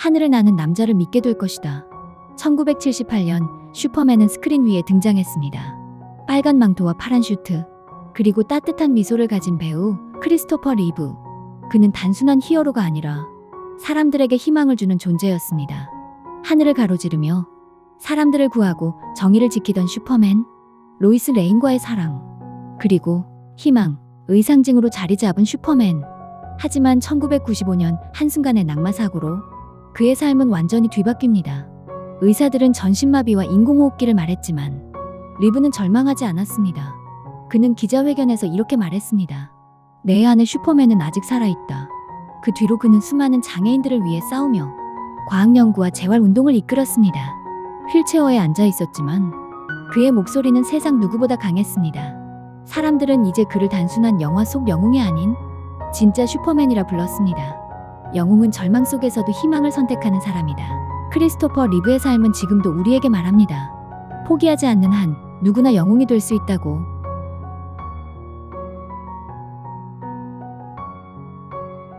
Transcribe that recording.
하늘을 나는 남자를 믿게 될 것이다. 1978년 슈퍼맨은 스크린 위에 등장했습니다. 빨간 망토와 파란 슈트, 그리고 따뜻한 미소를 가진 배우 크리스토퍼 리브. 그는 단순한 히어로가 아니라 사람들에게 희망을 주는 존재였습니다. 하늘을 가로지르며 사람들을 구하고 정의를 지키던 슈퍼맨, 로이스 레인과의 사랑, 그리고 희망, 의 상징으로 자리 잡은 슈퍼맨. 하지만 1995년 한순간의 낙마 사고로 그의 삶은 완전히 뒤바뀝니다. 의사들은 전신마비와 인공호흡기를 말했지만 리브는 절망하지 않았습니다. 그는 기자회견에서 이렇게 말했습니다. 내 안에 슈퍼맨은 아직 살아있다. 그 뒤로 그는 수많은 장애인들을 위해 싸우며 과학 연구와 재활 운동을 이끌었습니다. 휠체어에 앉아 있었지만 그의 목소리는 세상 누구보다 강했습니다. 사람들은 이제 그를 단순한 영화 속 영웅이 아닌 진짜 슈퍼맨이라 불렀습니다. 영웅은 절망 속에서도 희망을 선택하는 사람이다. 크리스토퍼 리브의 삶은 지금도 우리에게 말합니다. 포기하지 않는 한 누구나 영웅이 될 수 있다고